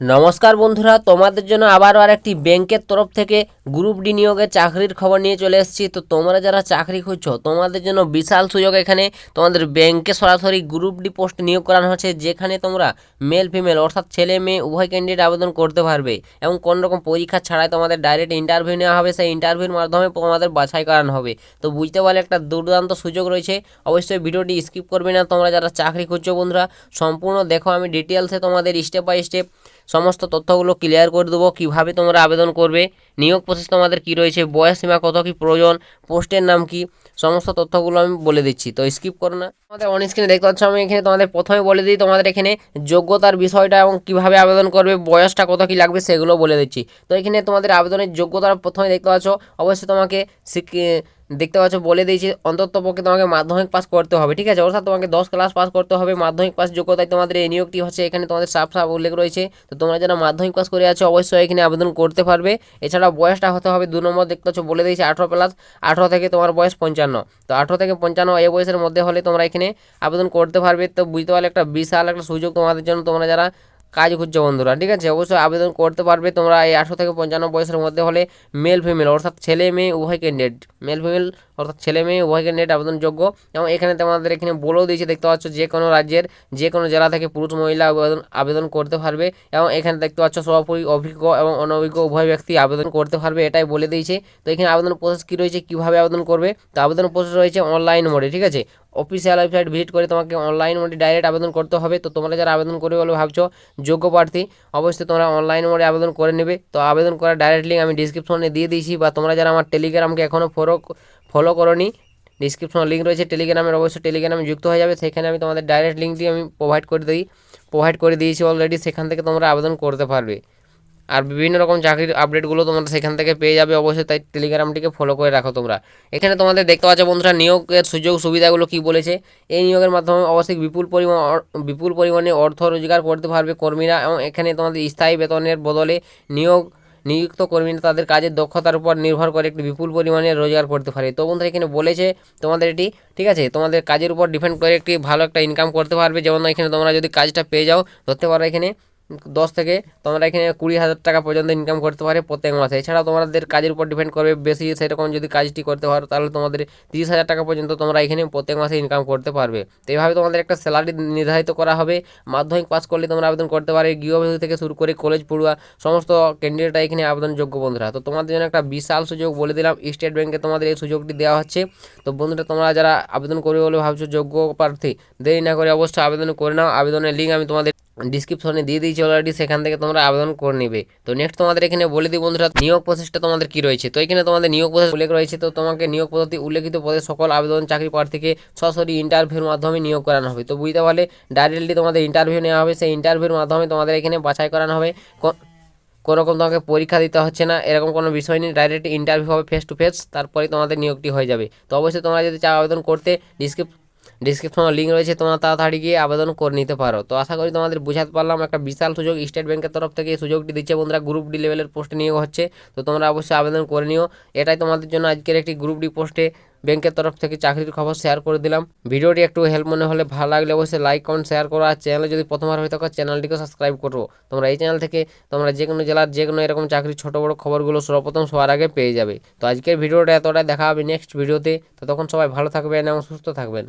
নমস্কার বন্ধুরা, তোমাদের জন্য আবারও আর একটি ব্যাংকের তরফ থেকে গ্রুপ ডি নিয়োগের চাকরির খবর নিয়ে চলে এসেছি। তো তোমরা যারা চাকরি খুঁজছো, তোমাদের জন্য বিশাল সুযোগ এখানে। তোমাদের ব্যাংকে সরাসরি গ্রুপ ডি পোস্ট নিয়োগ করানো হচ্ছে, যেখানে তোমরা মেল ফিমেল অর্থাৎ ছেলে, মেয়ে, উভয় ক্যান্ডিডেট আবেদন করতে পারবে এবং কোনো রকম পরীক্ষা ছাড়াই তোমাদের ডাইরেক্ট ইন্টারভিউ নেওয়া হবে। সেই ইন্টারভিউর মাধ্যমে তোমাদের বাছাই করানো হবে। তো বুঝতে পারলে একটা দুর্দান্ত সুযোগ রয়েছে। অবশ্যই ভিডিওটি স্কিপ করবে না তোমরা যারা চাকরি খুঁজছো বন্ধুরা। সম্পূর্ণ দেখো আমি ডিটেলসে তোমাদের স্টেপ বাই স্টেপ সমস্ত তথ্যগুলো ক্লিয়ার করে দেবো, কীভাবে তোমরা আবেদন করবে, নিয়োগ প্রসেস তোমাদের কী রয়েছে, বয়স সীমা কত, কী প্রয়োজন, পোস্টের নাম কি, সমস্ত তথ্যগুলো আমি বলে দিচ্ছি, তো স্কিপ করো না। তোমাদের অন স্ক্রিনে দেখতে পাচ্ছ, আমি এখানে তোমাদের প্রথমে বলে দিই, তোমাদের এখানে যোগ্যতার বিষয়টা এবং কীভাবে আবেদন করবে, বয়সটা কত, কী লাগবে সেগুলো বলে দিচ্ছি। তো এখানে তোমাদের আবেদনের যোগ্যতার প্রথমে দেখতে পাচ্ছ, অবশ্যই তোমাকে দেখতে পাচ্ছ, বলে দিয়েছি, অন্তত পক্ষে তোমাকে মাধ্যমিক পাস করতে হবে, ঠিক আছে? অর্থাৎ তোমাকে দশ ক্লাস পাস করতে হবে, মাধ্যমিক পাস যোগ্যতায় তোমাদের এই নিয়োগটি হচ্ছে, এখানে তোমাদের সাফ সাফ উল্লেখ রয়েছে, তো তোমরা যারা মাধ্যমিক পাস করে আছো, অবশ্যই এখানে আবেদন করতে পারবে। এছাড়া বয়সটা হতে হবে দু নম্বর, দেখতে পাচ্ছ, বলে দিয়েছি, আঠারো প্লাস আঠারো থেকে তোমার বয়স পঞ্চান্ন। তো আঠারো থেকে পঞ্চান্ন এই বয়সের মধ্যে হলে তোমরা এখানে আবেদন করতে পারবে। তো বুঝতে পারলে একটা বিশাল একটা সুযোগ তোমাদের জন্য, তোমরা যারা কাজ খুঁজছো বন্ধুরা, ঠিক আছে? অবশ্যই আবেদন করতে পারবে তোমরা এই আঠারো থেকে পঞ্চান্ন বয়সের মধ্যে হলে মেল ফিমেল অর্থাৎ ছেলে, মেয়ে উভয় ক্যান্ডিডেট মেল ফিমেল অর্থাৎ ছেলে মেয়ে উভয় ক্যান্ডিডেট আবেদনযোগ্য এবং এখানে তোমাদের এখানে বলেও দিয়েছে, দেখতে পাচ্ছ যে কোনো রাজ্যের যে কোনো জেলা থেকে পুরুষ মহিলা আবেদন আবেদন করতে পারবে এবং এখানে দেখতে পাচ্ছ সরাসরি অভিজ্ঞ এবং অনভিজ্ঞ উভয় ব্যক্তি আবেদন করতে পারবে, এটাই বলে দিয়েছে। তো এখানে আবেদন প্রসেস কী রয়েছে, কীভাবে আবেদন করবে? তো আবেদন প্রসেস রয়েছে অনলাইন মোডে ঠিক আছে? অফিসিয়াল ওয়েবসাইট ভিজিট করে তোমাকে অনলাইন মোডে ডাইরেক্ট আবেদন করতে হবে। তো তোমরা যারা আবেদন করবে বলে ভাবছ, যোগ্য প্রার্থী, অবশ্যই তোমরা অনলাইন মোডে আবেদন করে নেবে। তো আবেদন করার ডাইরেক্ট লিঙ্ক আমি ডিসক্রিপশনে দিয়ে দিয়েছি বা তোমরা যারা আমার টেলিগ্রামকে এখনও ফলো ফলো করনি। ডিসক্রিপশনে লিঙ্ক রয়েছে টেলিগ্রামের অবশ্যই টেলিগ্রামে যুক্ত হয়ে যাবে। সেখানে আমি তোমাদের ডাইরেক্ট লিঙ্কটি আমি প্রোভাইড করে দিই। প্রোভাইড করে দিয়েছি অলরেডি সেখান থেকে তোমরা আবেদন করতে পারবে। আর বিভিন্ন রকম চাকরির আপডেটগুলো তোমরা সেখান থেকে পেয়ে যাবে অবশ্যই, তাই টেলিগ্রামটিকে ফলো করে রাখো তোমরা। এখানে তোমাদের দেখতে পাচ্ছ বন্ধুরা, নিয়োগের সুযোগ সুবিধাগুলো কি বলেছে? এই নিয়োগের মাধ্যমে অবশ্যই বিপুল পরিমাণ বিপুল পরিমাণে অর্থ রোজগার করতে পারবে কর্মীরা এবং এখানে তোমাদের স্থায়ী বেতনের বদলে নিয়োগ নিযুক্ত কর্মীরা তাদের কাজের দক্ষতার উপর নির্ভর করে একটি বিপুল পরিমাণে রোজগার করতে পারে। তো বন্ধুরা, এখানে বলেছে তোমাদের এটি, ঠিক আছে? তোমাদের কাজের উপর ডিপেন্ড করে একটি ভালো একটা ইনকাম করতে পারবে। যেমন এখানে তোমরা যদি কাজটা পেয়ে যাও, ধরতে পারো এখানে। দশ থেকে তোমরা এখানে কুড়ি হাজার টাকা পর্যন্ত ইনকাম করতে পারে প্রত্যেক মাসে। এছাড়াও তোমাদের কাজের উপর ডিপেন্ড করবে বেশি সেরকম যদি কাজটি করতে পারো, তাহলে তোমাদের তিরিশ হাজার টাকা পর্যন্ত তোমরা এখানে প্রত্যেক মাসে ইনকাম করতে পারবে। তো এইভাবে তোমাদের একটা স্যালারি নির্ধারিত করা হবে। মাধ্যমিক পাস করলে তোমরা আবেদন করতে পারে গৃহবধূ থেকে শুরু করে কলেজ পড়ুয়া, সমস্ত ক্যান্ডিডেটরা এখানে আবেদনযোগ্য বন্ধুরা। তো তোমাদের জন্য একটা বিশাল সুযোগ বলে দিলাম। স্টেট ব্যাংকে তোমাদের এই সুযোগটি দেওয়া হচ্ছে। তো বন্ধুরা, তোমরা যারা আবেদন করবে বলে ভাবছ, যোগ্য প্রার্থী, দেরি না করে অবশ্যই আবেদন করে নাও। আবেদনের লিঙ্ক আমি তোমাদের ডিসক্রিপশনে দিয়ে অলরেডি সেখান থেকে তোমরা আবেদন করে নেবে। তো নেক্সট তোমাদের এখানে বলে দিই বন্ধুরা, নিয়োগ প্রসেসটা তোমাদের কি রয়েছে? তো এখানে তোমাদের নিয়োগ প্রসেস উল্লেখ রয়েছে। তো তোমাকে নিয়োগ পদ্ধতি উল্লেখিত পদে সকল আবেদন, চাকরি প্রার্থীকে সরাসরি ইন্টারভিউর মাধ্যমে নিয়োগ করানো হবে। তো বুঝতে পারলে ডাইরেক্টলি তোমাদের ইন্টারভিউ নেওয়া হবে। সেই ইন্টারভিউর মাধ্যমে তোমাদের এখানে বাছাই করানো হবে। কো- কোনো রকম তোমাকে পরীক্ষা দিতে হচ্ছে না, এরকম কোনো বিষয় নেই। ডাইরেক্ট ইন্টারভিউ হবে ফেস টু ফেস তারপরে তোমাদের নিয়োগটি হয়ে যাবে। তো অবশ্যই তোমরা যদি চাও আবেদন করতে ডিসক্রিপ ডিসক্রিপশনে লিঙ্ক রয়েছে, তোমরা তাড়াতাড়ি গিয়ে আবেদন করে নিতে পারো। তো আশা করি তোমাদের বুঝাতে পারলাম, একটা বিশাল সুযোগ স্টেট ব্যাংকের তরফ থেকে সুযোগটি দিচ্ছে বন্ধুরা গ্রুপ ডি লেভেলের পোস্টে নিয়োগ হচ্ছে। তো তোমরা অবশ্যই আবেদন করে নিও। এটাই তোমাদের জন্য আজকের একটি গ্রুপ ডি পোস্টে ব্যাংকের তরফ থেকে চাকরির খবর শেয়ার করে দিলাম। ভিডিওটি একটু হেল্প মনে হলে ভালো লাগলে অবশ্যই লাইক কমেন্ট শেয়ার করো। আর চ্যানেলে যদি প্রথমবার হয়ে থাকো চ্যানেলটিকে সাবস্ক্রাইব করো। তোমরা এই চ্যানেল থেকে তোমরা যে কোনো জেলার যে কোনো এরকম চাকরির ছোটো বড়ো খবরগুলো সর্বপ্রথম সবার আগে পেয়ে যাবে। তো আজকের ভিডিওটা এতটাই, দেখা হবে নেক্সট ভিডিওতে তো। তখন সবাই ভালো থাকবেন এবং সুস্থ থাকবেন।